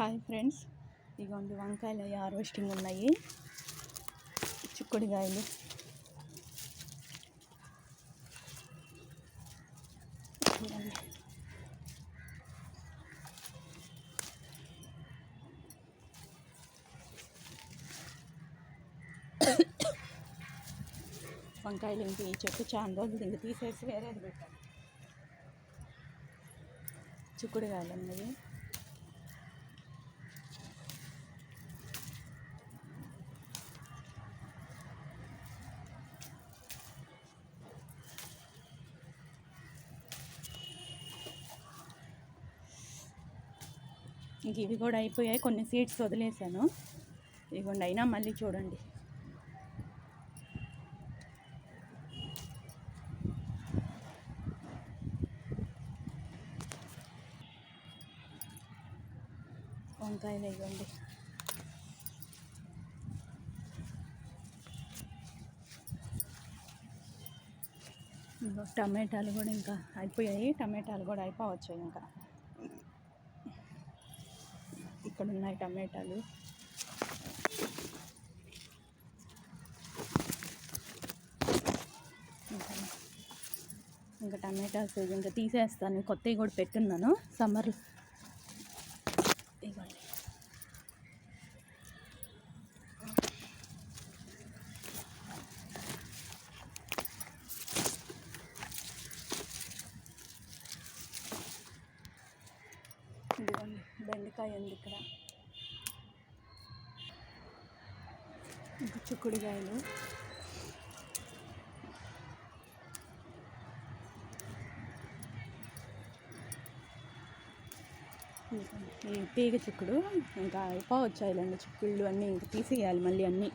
Hi friends. ఇగోండి వంకాయలు అవి హార్వెస్టింగ్ ఉన్నాయి. చిక్కుడుకాయలు. వంకాయలు ఇంక ఈ చెట్టు చాలా రోజులు ఇంక తీసేసి వేరేది పెట్టాలి. చిక్కుడుకాయలు అన్నది ఇంక ఇవి కూడా అయిపోయాయి. కొన్ని సీడ్స్ వదిలేసాను. ఇదిగోండి అయినా మళ్ళీ చూడండి. వంకాయలు ఇవ్వండి. ఇంకో టమాటాలు కూడా ఇంకా అయిపోయాయి. టమాటాలు కూడా అయిపోవచ్చు ఇంకా. అక్కడ ఉన్నాయి టమాటాలు. ఇంకా టమాటా టమాటాస్ ఇంకా తీసేస్తాను. కొత్తవి కూడా పెట్టున్నాను. సమ్మర్ ఇవ్వండి ఇదిగోండి బెండకాయ ఉంది ఇక్కడ. ఇంకా చిక్కుడుకాయలు. ఈ తీగ చిక్కుడు ఇంకా అయిపోవచ్చు ఇలాంటి చిక్కుళ్ళు అన్నీ ఇంకా తీసేయాలి మళ్ళీ అన్నీ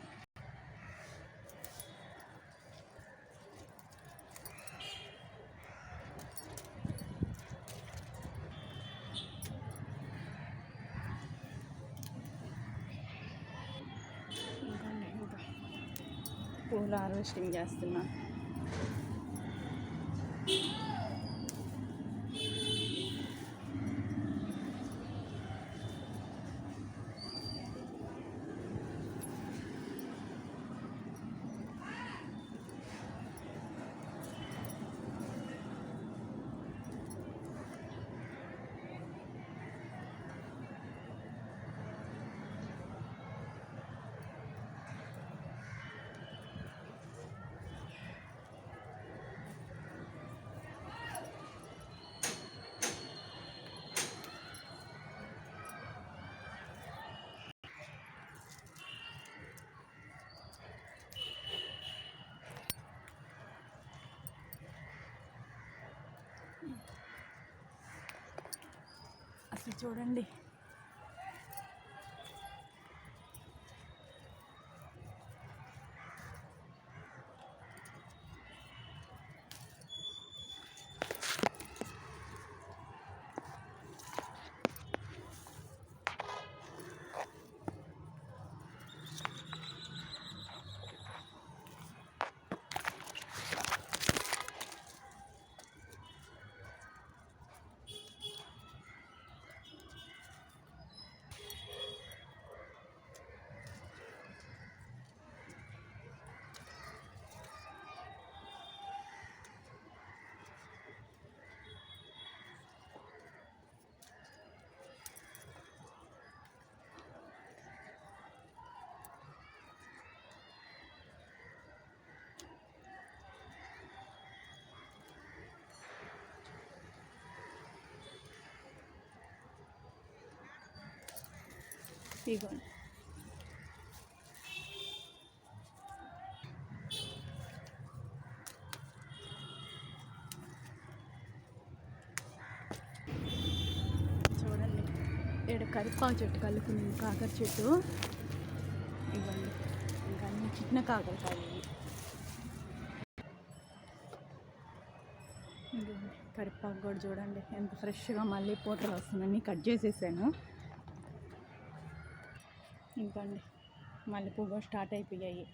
ఇంకోండి ఇంకా పూలు హార్వెస్టింగ్ చేస్తున్నా? చూడండి. ఇగోండి చూడండి. ఇక్కడ కరిపాకు చెట్టు కలుపుకుంది. కాకర చెట్టు. ఇవ్వండి. ఇంకా అన్ని చిన్న కాకరకాయలు కరిపాకు కూడా చూడండి. ఎంత ఫ్రెష్గా మళ్ళీ పూతలు వస్తుందని కట్ చేసేసాను. ఇంకండి. మళ్ళీ పువ్వు స్టార్ట్ అయిపోయాయి.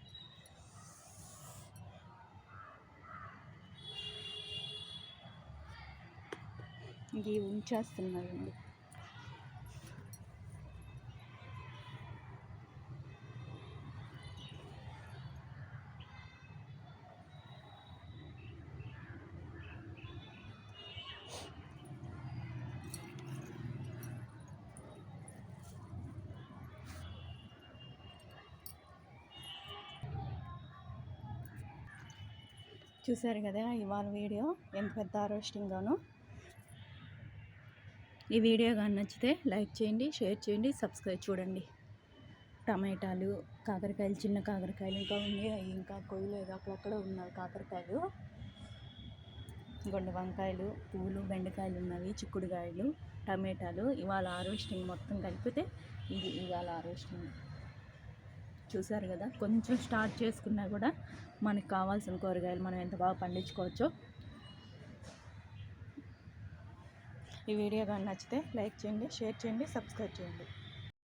ఇంక ఇవి ఉంచేస్తున్నారండి. చూశారు కదా ఇవాళ వీడియో ఎంత పెద్ద హార్వెస్టింగ్గాను ఈ వీడియో కానీ నచ్చితే లైక్ చేయండి షేర్ చేయండి సబ్స్క్రైబ్ చూడండి. టమాటాలు కాకరకాయలు చిన్న కాకరకాయలు ఇంకా ఉంది అవి ఇంకా కొయ్యలేదు అక్కడక్కడ ఉన్నాయి కాకరకాయలు. గొండ వంకాయలు పూలు బెండకాయలు ఉన్నవి చిక్కుడుకాయలు టమాటాలు. ఇవాళ హార్వెస్టింగ్ మొత్తం కలిపితే ఇది ఇవాళ హార్వెస్టింగ్ చూసారు కదా? కొంచెం స్టార్ట్ చేసుకున్నా కూడా మనకు కావాల్సిన కూరగాయలు మనం ఎంత బాగా పండించుకోవచ్చో. ఈ వీడియో కానీ నచ్చితే లైక్ చేయండి షేర్ చేయండి సబ్స్క్రైబ్ చేయండి.